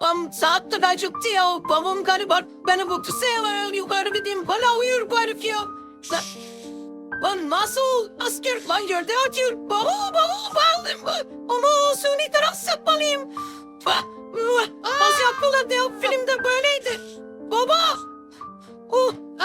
Am saat de kaçıktı ya. Babam galiba beni bu sefer yukarı gideyim. Hala uyur bu herif ya. Lan, lan nasıl asker lan yerde atıyor. Baba baba bağlı. Ama suni teras yapmalıyım. Nasıl yapıyorlar ya filmde böyleydi. Baba. Oh. Aa,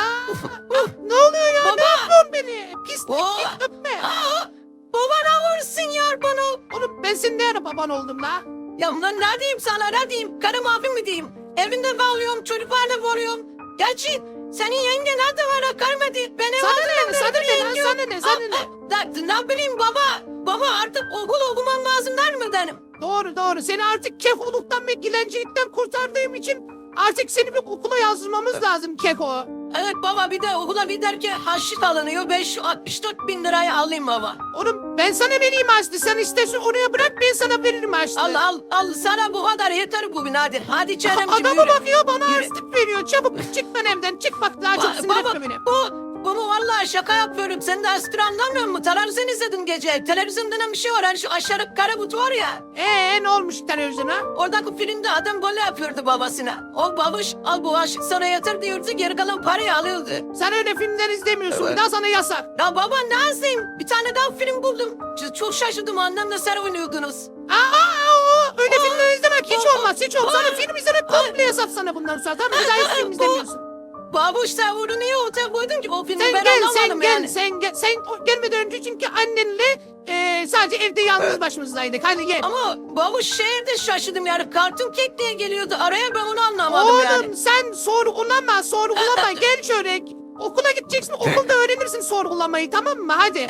ah, ne oluyor ya? Baba! Ne yapıyorsun beni? Pislik git öpme. Aa, baba ne vursun ya bana? Oğlum ben senin ne ara baban oldum la? Ya lan ne diyeyim sana ne diyeyim? Karım abim mi diyeyim? Evinde kalıyorum, çocuklarla varıyorum. Gerçi senin yenge nerede var görmedi. Ben ev Sana ne? Sana ne? Sana ne? Sana ne? Ne bileyim baba. Baba artık okul okumam lazım der mi benim? Doğru doğru. Seni artık kefoluktan ve dilencilikten kurtardığım için artık seni bir okula yazdırmamız lazım keko. Evet baba bir de okula giderken harçlık alınıyor. 564 bin lirayı alayım baba. Oğlum ben sana vereyim açtı. Sen istersen oraya bırak ben sana veririm açtı. Al al al sana bu kadar yeter bugün hadi. Hadi Çeremciğim Adama yürü. bak ya bana Yürü. harçlık veriyor. Çabuk çık lan evden. Çık bak daha çok Ba- sinir baba etme beni. bu mu vallahi şaka yapıyorum. Sen de espri anlamıyor musun? Televizyon izledin gece. Televizyonda ne bir şey var. Hani şu aşağı kara butu var ya. Ee ne olmuş televizyona? Oradaki filmde adam böyle yapıyordu babasına. O babuş al bu aşık sana yeter diyordu. Geri kalan parayı alıyordu. Sen öyle filmler izlemiyorsun. Evet. Bir daha sana yasak. Ya baba ne yazayım? Bir tane daha film buldum. Çok şaşırdım annemle sen oynuyordunuz. Aa, öyle filmler izlemek hiç olmaz. Hiç olmaz. Sana film izlemek komple yasak sana bundan sonra. Tamam mı? Bir daha hiç film izlemiyorsun. Babuş bunu niye ortaya koydun ki? O filmi Sen ben gel, anlamadım sen gel, yani. sen gel. Sen o- gelmeden önce çünkü annenle e, sadece evde yalnız başımızdaydık. Hadi gel. Ama babuş şehirde şaşırdım yani. Kartun kek diye geliyordu. Araya ben onu anlamadım Oğlum yani. sen sorgulama, sorgulama. gel şöyle. Okula gideceksin, okulda öğrenirsin sorgulamayı tamam mı? Hadi.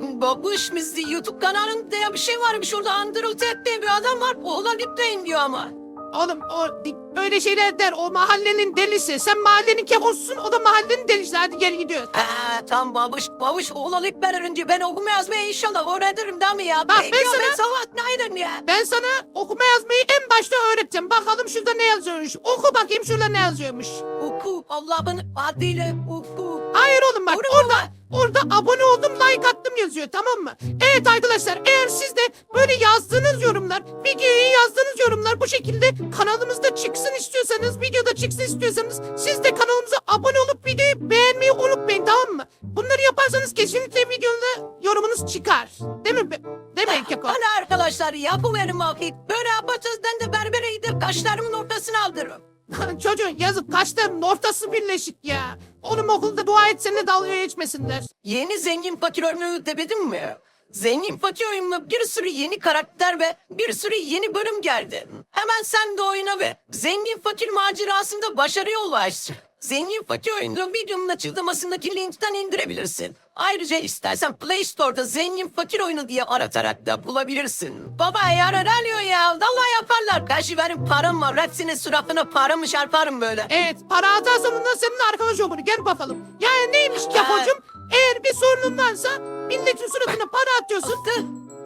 Babuş bizde YouTube kanalında diye bir şey varmış. Orada Andrew Ted diye bir adam var. Oğlan gitmeyin diyor ama. Oğlum o öyle şeyler der. O mahallenin delisi. Sen mahallenin kekosusun, o da mahallenin delisi. Hadi gel gidiyoruz. Ha, tam babuş, babuş oğlan ben önce ben okuma yazmayı inşallah öğrenirim değil mi ya? Bak, ben sana- Savat neydin ya? Ben sana okuma yazmayı en başta öğreteceğim. Bakalım şurada ne yazıyormuş. Oku bakayım şurada ne yazıyormuş. Oku Allah'ın adıyla oku. Hayır oğlum bak orada baba. Orada abone oldum like attım yazıyor tamam mı? Evet arkadaşlar eğer siz de böyle yazdığınız yorumlar videoyu yazdığınız yorumlar bu şekilde kanalımızda çıksın istiyorsanız videoda çıksın istiyorsanız siz de kanalımıza abone olup videoyu beğenmeyi unutmayın tamam mı? Bunları yaparsanız kesinlikle videoda yorumunuz çıkar. Değil mi? Değil mi Keko? Hadi arkadaşlar yapıverin vakit. Böyle yapacağız ben de berbere gidip kaşlarımın ortasını aldırırım. Çocuğun yazık kaşların ortası birleşik ya. Oğlum okulda dua etsene dalga geçmesinler. Yeni zengin fakir oyunu demedim mi? Zengin fakir oyununa bir sürü yeni karakter ve bir sürü yeni bölüm geldi. Hemen sen de oyna ve zengin fakir macerasında başarıya ulaş. Zengin fakir oyunu videonun açıklamasındaki linkten indirebilirsin. Ayrıca istersen Play Store'da zengin fakir oyunu diye aratarak da bulabilirsin. Baba eğer aralıyor ya. Vallahi yaparlar. Karşı benim param var. Hepsinin suratına paramı çarparım böyle. Evet para atarsan ondan senin arkadaş olur. Gel bakalım. Yani neymiş Keko'cum? Eğer bir sorunun varsa milletin suratına para atıyorsun.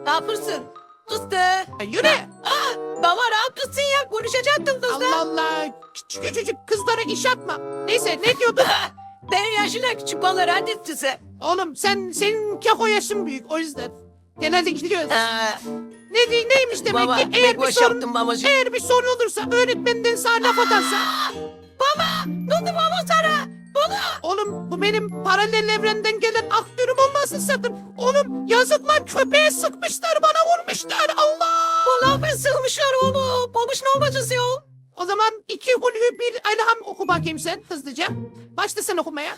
Ne yapırsın? Kıstı. Ya yürü. Ah, baba yapıyorsun ya? Konuşacaktın kızla. Allah Allah. Küçük küçücük kızlara iş yapma. Neyse ne diyordun? Ah, Benim yaşına küçük reddetti size. Oğlum sen senin Keko yaşın büyük o yüzden. Hadi gidiyoruz. Ne di- neymiş demek baba ki eğer bir sorun babacığım. eğer bir sorun olursa öğretmeninden sana laf atarsa Baba ne oldu baba sana? Baba. Oğlum bu benim paralel evrenden gelen aktörüm olmasın sakın. Oğlum yazıklar köpeğe sıkmışlar bana vurmuşlar Allah. Vallahi ben sığmışlar oğlum. Olmuş ne olmacız ya? O zaman iki hulü bir elham oku bakayım sen hızlıca. Başla sen okumaya.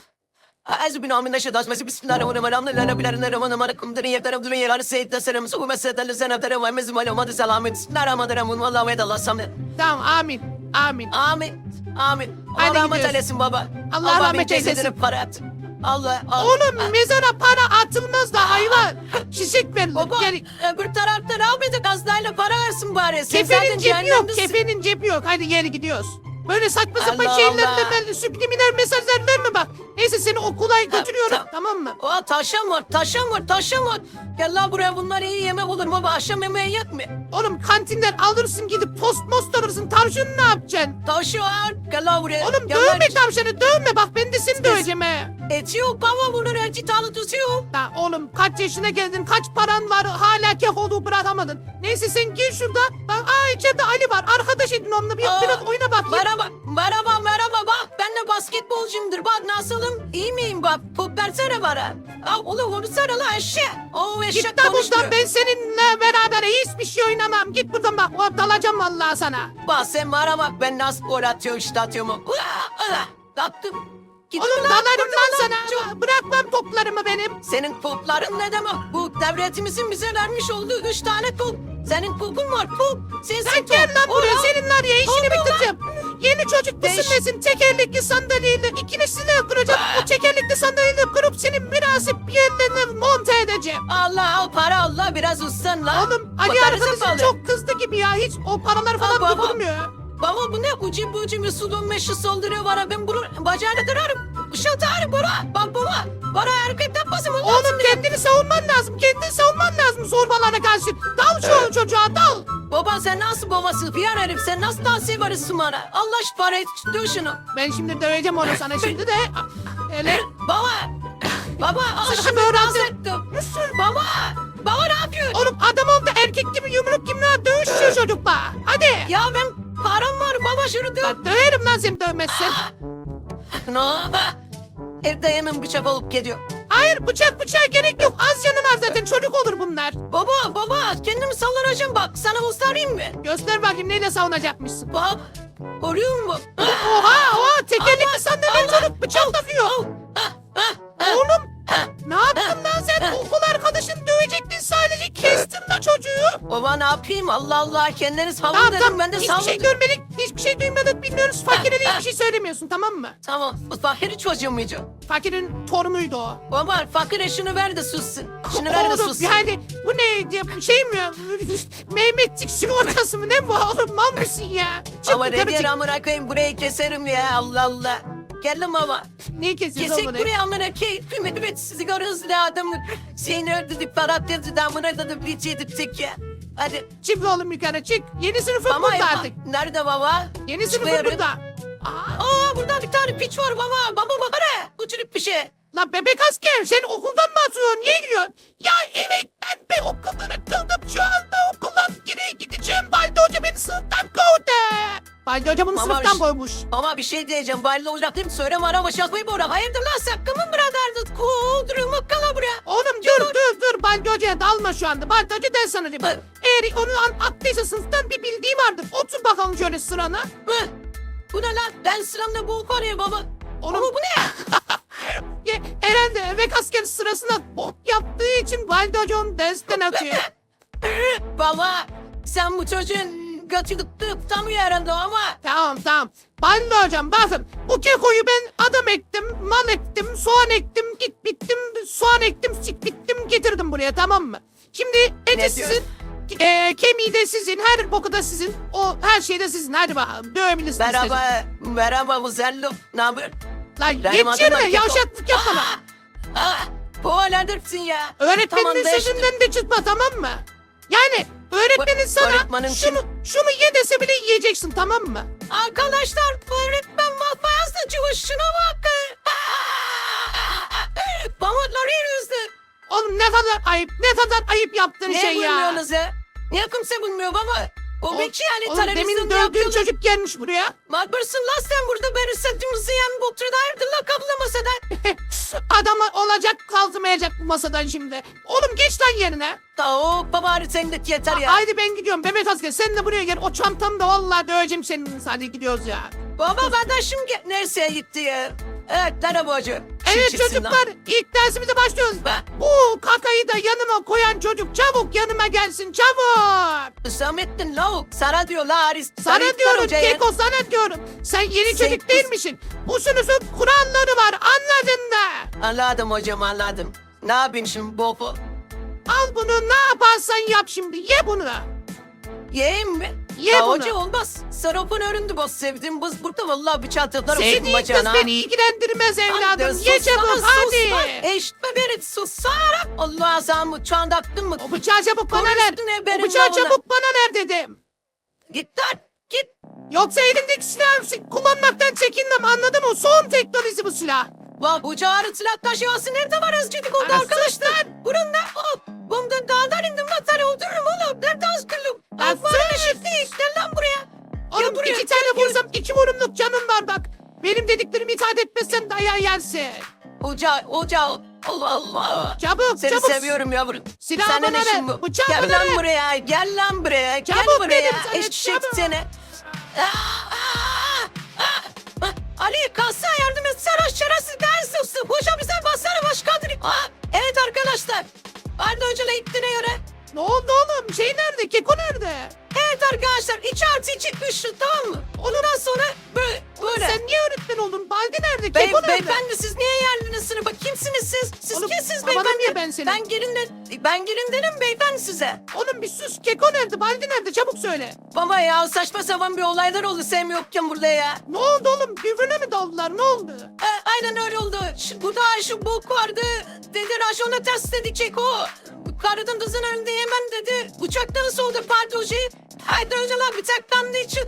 Ezu bin amin neşe daşması bismillahirrahmanirrahim. La la bilarin rahman amarakum derin yeftarım durin yerar seyyid tasarım. Suhu mesedelim sen eftarım. Ve mezim alem adı selamet. Bismillahirrahmanirrahim. Vallahu ve Allah samet. Tamam amin. Amin. Amin. Amin. Allah rahmet eylesin baba. Allah rahmet eylesin. Para yaptım. Allah Allah. Oğlum mezara para atılmaz da hayvan. Çiçek verilir. Baba Gel. öbür tarafta ne yapacak hastayla para versin bari. Sen Kefenin cebi yok. Kefenin cebi yok. Hadi geri gidiyoruz. Böyle saçma sapan şeylerle ben subliminal mesajlar verme bak. Neyse seni okula götürüyorum tamam. tamam mı? Aa taşım var, taşım var, taşım var. Gel lan buraya bunlar iyi yemek olur baba. Akşam yemeği yet mi? Oğlum kantinden alırsın gidip post most alırsın. Tavşanı ne yapacaksın? Var. Gel lan buraya. Oğlum Gel dövme tavşanı dövme bak ben de seni döveceğim he. Eti yok baba bunun eti talı tutuyor. Ya oğlum kaç yaşına geldin kaç paran var hala kek olduğu bırakamadın. Neyse sen gir şurada. Bak aa içeride Ali var arkadaş edin onunla bir Aa, biraz oyna bakayım. Merhaba, merhaba, merhaba. Bak ben de basketbolcumdur. Bak nasılım? İyi miyim bak? Top versene bana. Al oğlum konuşsana la eşek. O eşek Git lan konuşmuyor. buradan ben seninle beraber hiçbir şey oynamam. Git buradan bak o dalacağım vallahi sana. Bak sen bana bak ben nasıl gol atıyorum işte atıyorum. Ula, ula. Kalktım. Gittim Oğlum lan, dalarım vurdum lan lan. sana. Bırakmam toplarımı benim. Senin topların ne demek? Bu devletimizin bize vermiş olduğu üç tane top. Senin topun var top. Sensin Sen gel top. lan buraya senin var ya işini bitireceğim. Yeni çocuk mısın nesin? Tekerlekli sandalyeyle ikilisini de kıracağım. O tekerlekli sandalyeyle kırıp senin münasip bir yerlerine monte edeceğim. Allah al para Allah biraz ustan la. Oğlum Ali pahalı. çok kızdı gibi ya. Hiç o paralar Al falan dokunmuyor. Baba bu ne ucu bucu Mesut'un meşi saldırıyor bana ben bunu bacağını kırarım. Işıltarım bana. Bak baba. Bana hareket yapmasın. ondan Oğlum kendini savunman lazım. Kendini savunman lazım zorbalara karşı. Dal şu çocuğa dal. Baba sen nasıl babası? Bir herif sen nasıl dans varırsın bana? Allah şu parayı dur şunu. Ben şimdi döveceğim onu sana şimdi de. Hele. Baba. Baba al şunu dans ettim. Baba. Baba ne yapıyorsun? Oğlum adam oldu dön. Bak döverim lan seni dövmezsen. No. Evde hemen bıçak alıp geliyor. Hayır bıçak bıçağa gerek yok. Az canın var zaten çocuk olur bunlar. Baba baba kendimi sallanacağım bak sana göstereyim mi? Göster bakayım neyle savunacakmışsın. Bak. Görüyor musun? Oha oha tekerlekli sandalye çocuk bıçak takıyor. Ah, ah, ah. Oğlum Ah. ne yaptın lan sen? Okul arkadaşın dövecektin sadece kestin la çocuğu. Baba ne yapayım Allah Allah kendini savun Tamam dedim tamam ben de hiçbir savundum. şey görmedik hiçbir şey duymadık bilmiyoruz. Fakire de hiçbir şey söylemiyorsun tamam mı? Tamam bu fakiri çocuğu muydu? Fakirin torunuydu o. Baba fakire şunu ver de sussun. Şunu ver de Oğlum sussun. yani bu ne şey mi? Mehmetçik sigortası mı ne bu oğlum mal mısın ya? Çık Ama yukarı ne diye çık. amına koyayım burayı keserim ya Allah Allah. Geldim baba. Neyi kesiyorsun Kesik oğlum? buraya amına koyayım. Kıymet evet sizi görürüz la adamı. Seni öldürdük parat yazdı da amına da bir şey edip ya. Hadi. Çık oğlum yukarı çık. Yeni sınıfın Baba burada artık. Nerede baba? Yeni sınıfın Çıkıyorum. burada. Aa, Aa burada bir tane piç var baba. Baba baba ne? Bu çocuk bir şey. lan bebek asker sen okuldan mı atıyorsun? Niye gidiyorsun? Ya evet ben be okuldan atıldım şu anda okuldan geri gideceğim. Balde hoca beni sınıftan kovdu. Balde hoca bunu Mama sınıftan iş- koymuş. Ama bir şey diyeceğim. Baylı olacak değil mi? Söyleme arama şakayı bora. Hayırdır lan sen? Kımın biraderdi. Kudurumu kala buraya. Oğlum dur dur dur Balde hocaya dalma şu anda. Balde hoca diyeyim. Evet. Eğer onu an- attıysa sınıftan bir bildiği vardır. Otur bakalım şöyle sırana. Hı? Bu ne lan? Ben sıramda bu konuya baba. Oğlum- bu ne? Ya, herhalde bebek asker sırasına bok yaptığı için Balde hoca onu dersten atıyor. baba sen bu çocuğun götürüp tutamıyor herhalde ama. Tamam tamam. Balde hocam bakın bu kekoyu ben adam ektim, mal ektim, soğan ektim, git bittim, soğan ektim, sik bittim getirdim buraya tamam mı? Şimdi eti sizin, e, kemiği de sizin, her boku da sizin, o her şey de sizin. Hadi bakalım dövebilirsiniz. Merhaba. Merhaba Muzello. Ne haber? Lan Keko. yavşaklık yapma lan. Ah, bu neredesin ya? Öğretmenin Tamam, sözünden de çıkma tamam mı? Yani öğretmenin sana öğretmenim şunu, şunu ye dese bile yiyeceksin tamam mı? Arkadaşlar öğretmen matbaası çıkmış şuna bak. Pamukları yüzde. Oğlum ne kadar ayıp, ne kadar ayıp yaptığın Ne şey ya. bulmuyorsunuz ya? Niye kimse bulmuyor baba? O bekçi yani Oğlum demin dövdüğün yapıyorlar. çocuk gelmiş buraya. Matbarsın lan sen burada beni setimizi yan bu oturdu hayırdır la kapıda masada. Adam olacak kalkamayacak bu masadan şimdi. Oğlum geç lan yerine. Ta o baba sen de yeter ya. Haydi ben gidiyorum bebek asker sen de buraya gel. O çantamı da vallahi döveceğim senin. Hadi gidiyoruz ya. Baba kardeşim ge- nereye gitti ya? Evet merhaba hoca. Evet çocuklar ilk dersimize başlıyoruz. Bu kakayı da yanıma koyan çocuk çabuk yanıma gelsin çabuk. Hüsamettin lavuk. Sana diyor la Haris. Sana diyorum. Keko sana diyorum. Sen yeni Sen çocuk kız- değilmişsin. Bu sınıfın kuralları var anladın da. Anladım hocam anladım. Ne yapayım şimdi Bobo? Al bunu ne yaparsan yap şimdi ye bunu. Yiyeyim mi? Ye ya bunu. hoca olmaz. Sarapın öründü bu sevdim. Biz burada vallahi bir çatıklar olsun Sevdiğin kız bacağına. beni ilgilendirmez evladım. Ye çabuk hadi. Eşitme beni sus Sarap. Allah sen bu çağında aklın mı? O bıçağı çabuk bana ver. Konuştun O benim bıçağı çabuk bana ver dedim. Git lan git. Yoksa elindeki silahı kullanmaktan çekinmem anladın mı? Son teknoloji bu silah. Bak bu çağrı silah taşıyası nerede var azıcık oldu arkadaşlar. Bunun ne? Hop. Bundan dağdan indim seni öldürürüm oğlum. Nerede askırlım? Lan Bak bana şimdi gel lan buraya. Oğlum buraya, İki tane gel, gel. vursam iki vurumluk canım var bak. Benim dediklerimi itaat etmezsen dayağı yersin. Ocağı, ocağı. Allah Allah. Çabuk Seni çabuk. seviyorum yavrum. Silahı Senin bana işin ver, bu. bıçağı Gel bana lan ver. buraya, gel lan buraya, gel Çabuk buraya. dedim sana, Eşek çabuk. seni. Ah, ah, ah, ah. Ali kalsana yardım etsene şerefsiz dersin. Arda Hoca'la ittiğine göre. Ne oldu oğlum? Şey nerede? Keko nerede? Evet arkadaşlar 2 artı 2 3 tamam mı? Ondan sonra böyle. Böyle. Sen niye öğretmen oldun? Baldi nerede? Bey, Keko nerede? beyefendi siz niye geldiniz sınıfa? Kimsiniz siz? Siz Oğlum, kimsiniz babana beyefendi? niye ben senin? Ben gelin de, ben gelin dedim beyefendi size. Oğlum bir sus. Keko nerede? Baldi nerede? Çabuk söyle. Baba ya saçma sapan bir olaylar oldu Sem yokken burada ya. Ne oldu oğlum? Birbirine mi daldılar? Ne oldu? E, aynen öyle oldu. Şu, burada şu bok vardı. Dedi rasyonla ters dedi çek o. Karıdın kızın önünde yemem dedi. Bıçaktan soğudu pardon şey. Haydi önceler bıçaklandığı için